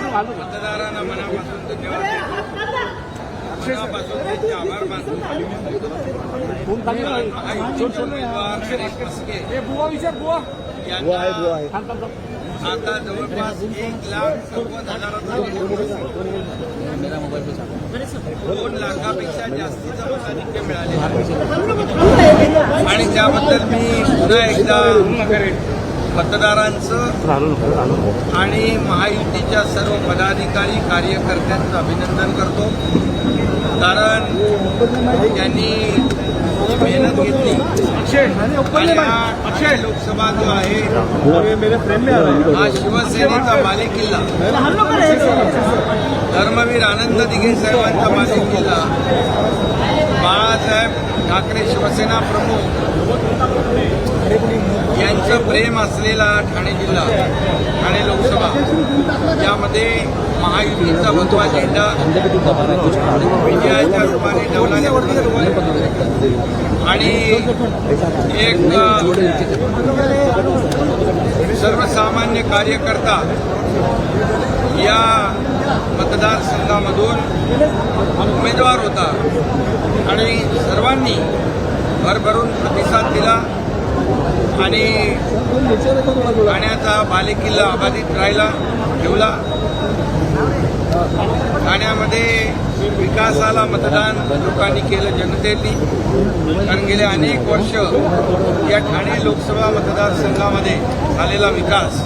मनापासून धन्यवाद देतो. मनापासून त्यांचे आभार मानतो. महायुतीचे उमेदवार गणेश मस्के यांना आता जवळपास एक लाख नव्वद हजाराचा दोन लाखापेक्षा जास्तीचं मताधिक्य मिळाले. आणि त्याबद्दल मी पुन्हा एकदा मतदारांचं आणि महायुतीच्या सर्व पदाधिकारी कार्यकर्त्यांचं अभिनंदन करतो. कारण त्यांनी मेहनत घेतली. हा लोकसभा जो आहे हा शिवसेनेचा बालेकिल्ला धर्मवीर आनंद दिघे साहेबांचा बालेकिल्ला बाळासाहेब ठाकरे शिवसेना प्रमुख. यांचं प्रेम असलेला ठाणे जिल्हा ठाणे लोकसभा यामध्ये महायुतीचा भगवा झेंडा विजयाच्या रूपाने ठेवणाऱ्या आणि एक सर्वसामान्य कार्यकर्ता या मतदारसंघामधून उमेदवार होता. आणि सर्वांनी भरभरून प्रतिसाद दिला. आणि ठाण्याचा बालेकिल्ला अबाधित राहिला ठेवला. ठाण्यामध्ये विकासाला मतदान लोकांनी केलं जनतेनी. कारण गेले अनेक वर्ष या ठाणे लोकसभा मतदारसंघामध्ये झालेला विकास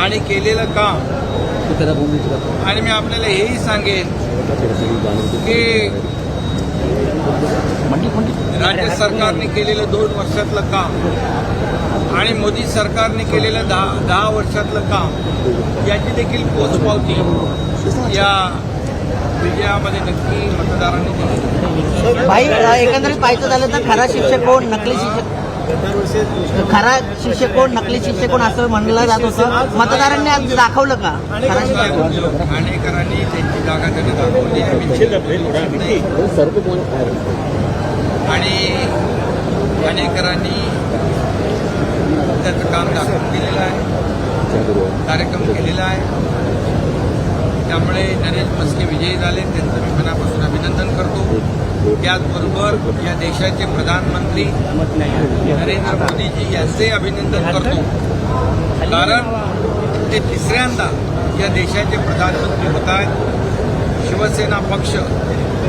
आणि केलेलं काम. आणि मी आपल्याला हेही सांगेन की राज्य सरकारने केलेलं दोन वर्षातलं काम आणि मोदी सरकारने केलेलं दहा दहा वर्षातलं काम याची देखील पोचपावती या विजयामध्ये नक्की मतदारांनी दिली. भाई एकंदरीत पाहायचं झालं तर खरा शिक्षक कोण? नकली शिक्षक? खरा शिक्षक कोण? नकली शिक्षक कोण? असं म्हणलं जात होतं. मतदारांनी आज दाखवलं का? ठाणेकरांनी त्यांची जागा त्यांनी दाखवली. आणि अनेकरांनी त्याचं काम दाखवून दिलेलं आहे. कार्यक्रम केलेला आहे. त्यामुळे नरेश मस्के विजयी झाले. त्यांचं मी मनापासून अभिनंदन करतो. त्याचबरोबर या देशाचे प्रधानमंत्री नरेंद्र मोदीजी यांचे अभिनंदन करतो. कारण ते तिसऱ्यांदा या देशाचे प्रधानमंत्री होत आहेत. शिवसेना पक्ष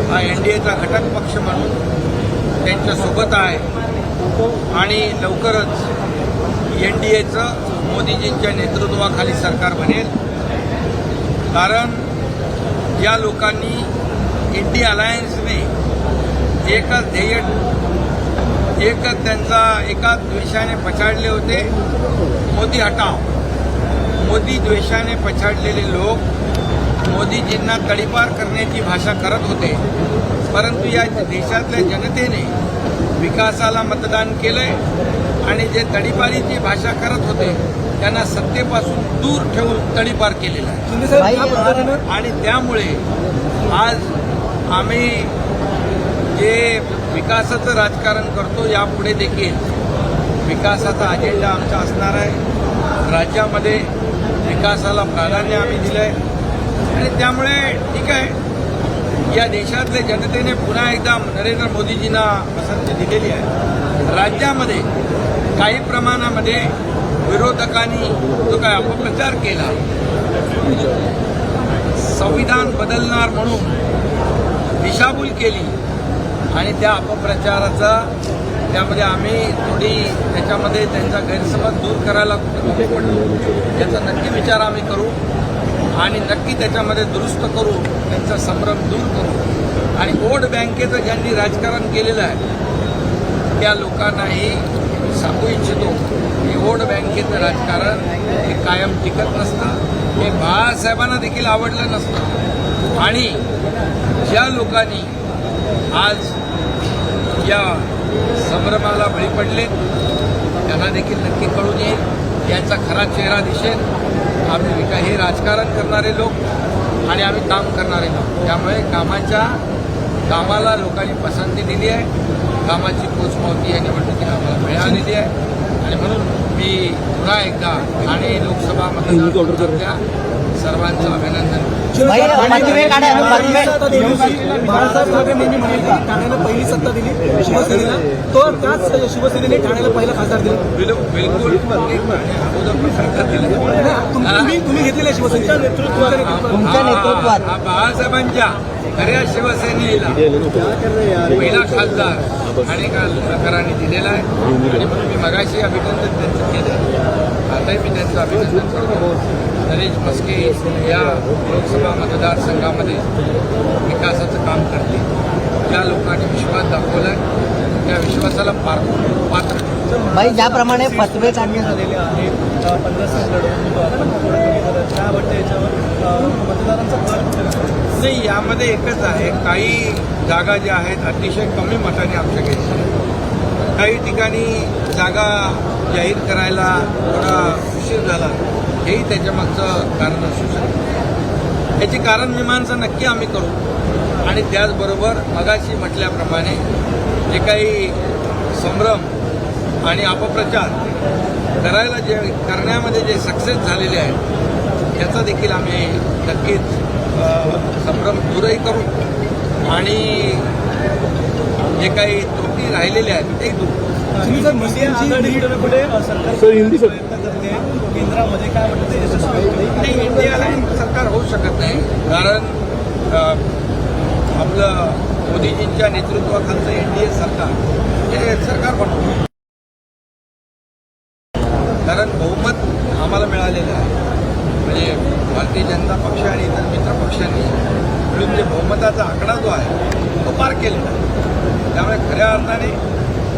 हा एन डी एचा घटक पक्ष म्हणून त्यांच्यासोबत आहे. आणि लवकरच एन डी एचं मोदीजींच्या नेतृत्वाखाली सरकार बनेल. कारण या लोकांनी इंडिया अलायन्सने एकच ध्येय एकच त्यांचा एकाच द्वेषाने पछाडले होते. मोदी हटाव. मोदी द्वेषाने पछाडलेले लोक मोदीजींना तडीपार करण्याची भाषा करत होते. परंतु या देशातल्या जनतेने विकासाला मतदान केलंय आणि जे तडीपारीची भाषा करत होते त्यांना सत्तेपासून दूर ठेवून तडीपार केलेला आहे. आणि त्यामुळे आज आम्ही जे विकासाचं राजकारण करतो यापुढे देखील विकासाचा अजेंडा आमचा असणार आहे. राज्यामध्ये विकासाला प्राधान्य आम्ही दिलं आहे आणि त्यामुळे ठीक आहे या देशातल्या जनतेने पुन्हा एकदा नरेंद्र मोदीजींना पसंती दिलेली आहे. राज्यामध्ये काही प्रमाणामध्ये विरोधकांनी जो काय अपप्रचार केला संविधान बदलणार म्हणून दिशाभूल केली आणि त्या अपप्रचाराचा त्यामध्ये आम्ही थोडी त्याच्यामध्ये त्यांचा गैरसमज दूर करायला पडलो. याचा नक्की विचार आम्ही करू. आणि नक्की त्याच्यामध्ये दुरुस्त करू त्यांचा संभ्रम दूर करू आणि वोट बँकेचं ज्यांनी राजकारण केलेलं आहे त्या लोकांनाही सांगू इच्छितो की वोट बँकेचं राजकारण हे कायम टिकत नसतं. हे बाळासाहेबांना देखील आवडलं नसतं. आणि ज्या लोकांनी आज या संभ्रमाला बळी पडले त्यांना देखील नक्की कळून येईल. याचा खरा चेहरा दिसेल. आम्ही विका हे राजकारण करणारे लोक आणि आम्ही काम करणारे लोक. त्यामुळे कामाच्या कामाला लोकांनी पसंती दिली आहे. कामाची पोचपावती या निवडणुकीत आम्हाला मिळालेली आहे. आणि म्हणून मी पुन्हा एकदा ठाणे लोकसभा मतदारसंघातल्या सर्वांचं अभिनंदन. बाळासाहेब ठाकरे यांनी ठाण्याला पहिली सत्ता दिली. शिवसेनेला. तो त्याच शिवसेनेने ठाण्याला पहिला खासदार दिला. बिल- बिलकुल. तुम्ही घेतलेल्या शिवसेनेच्या नेतृत्वात. बाळासाहेबांच्या खऱ्या शिवसेनेला पहिला खासदार आणि प्रकाराने दिलेला आहे. आणि म्हणून मी मगाशी अभिनंदन त्यांचं केलं. आताही मी त्यांचं अभिनंदन करतो. नरेश मस्के या लोकसभा मतदारसंघामध्ये विकासाचं काम करतील. ज्या लोकांनी विश्वास दाखवला त्या विश्वासाला पार पात्र भाई ज्याप्रमाणे फतवे काढण्यात झालेले आहेत नाही यामध्ये एकच आहे काही जागा ज्या आहेत अतिशय कमी मताने आमच्या काही ठिकाणी जागा जाहीर करायला थोडा उशीर झाला. हेही त्याच्या मागचं कारण असू शकतं. याची कारण मीमांसा नक्की आम्ही करू. आणि त्याचबरोबर मगाशी म्हटल्याप्रमाणे जे काही संभ्रम आणि अपप्रचार करायला जे करण्यामध्ये जे सक्सेस झालेले आहेत याचा देखील आम्ही नक्कीच संभ्रम दूरही करू. आणि जे काही त्रुटी राहिलेल्या आहेत ते दूर करू. तुम्ही जर केंद्रामध्ये काय वाटतं ते यशस्वी नाही इंडियाला सरकार होऊ शकत नाही. कारण आपलं मोदीजींच्या नेतृत्वाखालचं ए सरकार हे सरकार बनवलं कारण बहुमत आम्हाला मिळालेलं आहे. म्हणजे भारतीय जनता पक्ष आणि इतर मित्र पक्षांनी मिळून जे बहुमताचा आकडा जो आहे तो पार केलेला आहे. त्यामुळे खऱ्या अर्थाने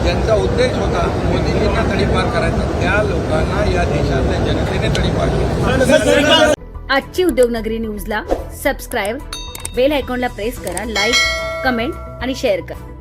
ज्यांचा उद्देश होता मोदीजींना तडीपार करायचा त्या लोकांना या देशातल्या जनतेने तडीपार केली. आजची उद्योगनगरी न्यूजला सबस्क्राईब बेल आयकॉनला प्रेस करा लाईक कमेंट आणि शेअर करा.